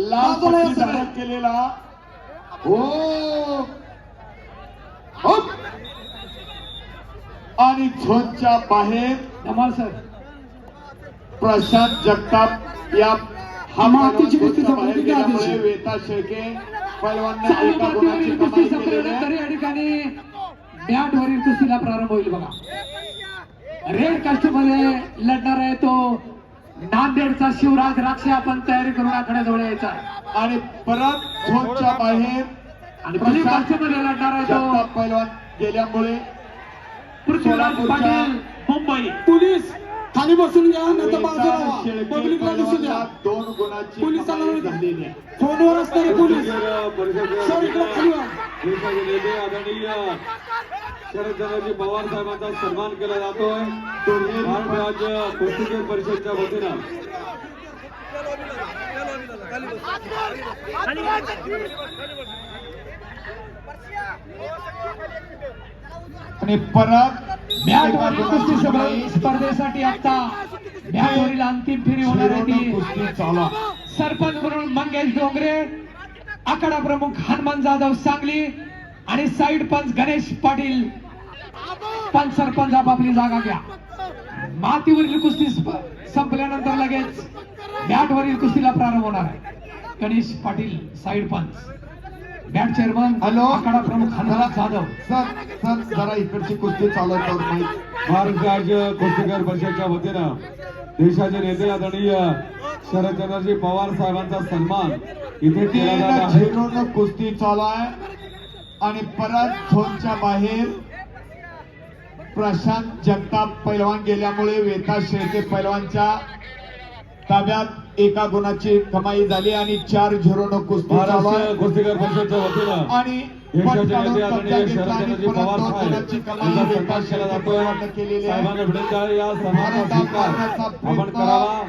लाल केलेला. हो. हुप. आणि झोनच्या बाहेर धमाल सर. प्रशांत जगताप या हा मातीची पैलवान कुस्ती संपली आधीची? वेता शेळके पैलवानने चालू एका गुणाची कुस्ती संपल्यानंतर या ठिकाणी बॅट वरील कुस्तीला प्रारंभ होईल बघा. रेड कास्ट्यूममध्ये लढणार आहे तो नांदेडचा शिवराज राक्षे आपण तयारी करून आखाड्याजवळ यायचा. आणि परत झोनच्या बाहेर आणि मध्ये लढणार आहे तो. पैलवान गेल्यामुळे पृथ्वीराज पाटील मुंबई. पोलीस खाली बसून घ्या नंतर बाजूला पब्लिकला दिसू द्या पैलवानला दोन गुणाची पोलिसांना झालेली फोनवर असणारे पोलीस. परिषदेचे सर इकडे खाली आदरणीय शरदचंद्रजी पवार साहेबांचा सन्मान केला जातोय. महाराष्ट्र राज्य कुस्तीगीर परिषदच्या वतीनं. आणि परत बॅट कुस्ती स्पर्धेसाठी आता मॅटवरील अंतिम फेरी होणार आहे ती. सरपंच म्हणून मंगेश डोंगरे आखाडा प्रमुख हनुमान जाधव सांगली आणि साईड पंच गणेश पाटील पंच सरपंच आपापली जागा घ्या. मातीवरील कुस्ती स्प- संपल्यानंतर लगेच बॅटवरील कुस्तीला प्रारंभ होणार आहे. गणेश पाटील साईड पंच. बॅट चेअरमन हॅलो? आखाडा प्रमुख हनुमान जाधव. सर सर जरा इकडची कुस्ती चालू आहे तर माहीत महाराष्ट्र राज्य कुस्तीगीर परिषदच्या वतीनं देशाचे नेते आदरणीय शरदचंद्रजी पवार साहेबांचा सन्मान इथे केला जात आहे. कुस्ती चालू आहे आणि परत झोनच्या बाहेर प्रशांत जगताप पैलवान गेल्यामुळे वेता शेळके पैलवानच्या ताब्यात एका गुणाची कमाई झाली आणि चार कुस्ती कुस्तीगीर परिषदच्या वतीनं आणि आपण करावा.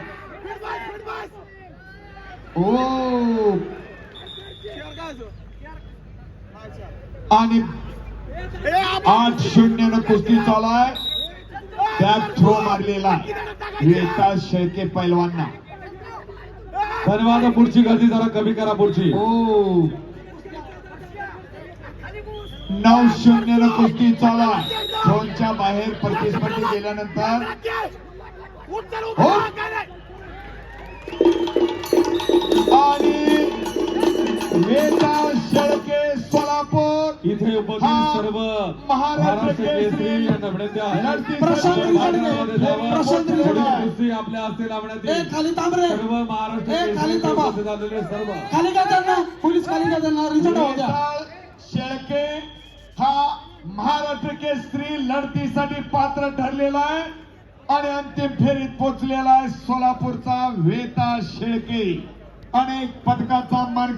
ओ. आणि आठ शून्य न कुस्ती चालू आहे. त्यात थ्रो मारलेला वेता शेळके पैलवांना धन्यवाद पुढची गर्दी जरा कमी करा पुढची. ओ नऊ शून्य न कुस्ती चालू आहे. झोनच्या बाहेर प्रतिस्पर्धी गेल्यानंतर हो. आणि इथे उपस्थित हा सर्व महाराष्ट्र महाराष्ट्र केसरी केसरी यांना विनंती आहे लढती प्रशांत साठी रिजडगे, प्रशांत थोडी रिजडगे. कुस्ती आपल्या हस्ते लावण्यात ए येईल खाली थांब रे. सर्व महाराष्ट्र ए, खाली केसरी थांबा. उपस्थित झालेले सर्व. खाली का त्यांना? पोलीस खाली का त्यांना? रिझल्ट होऊ द्या वेताळ शेळके हा महाराष्ट्र केसरी लढतीसाठी पात्र ठरलेला आहे आणि अंतिम फेरीत पोहोचलेला आहे सोलापूरचा वेता शेळके. अनेक पदकाचा मान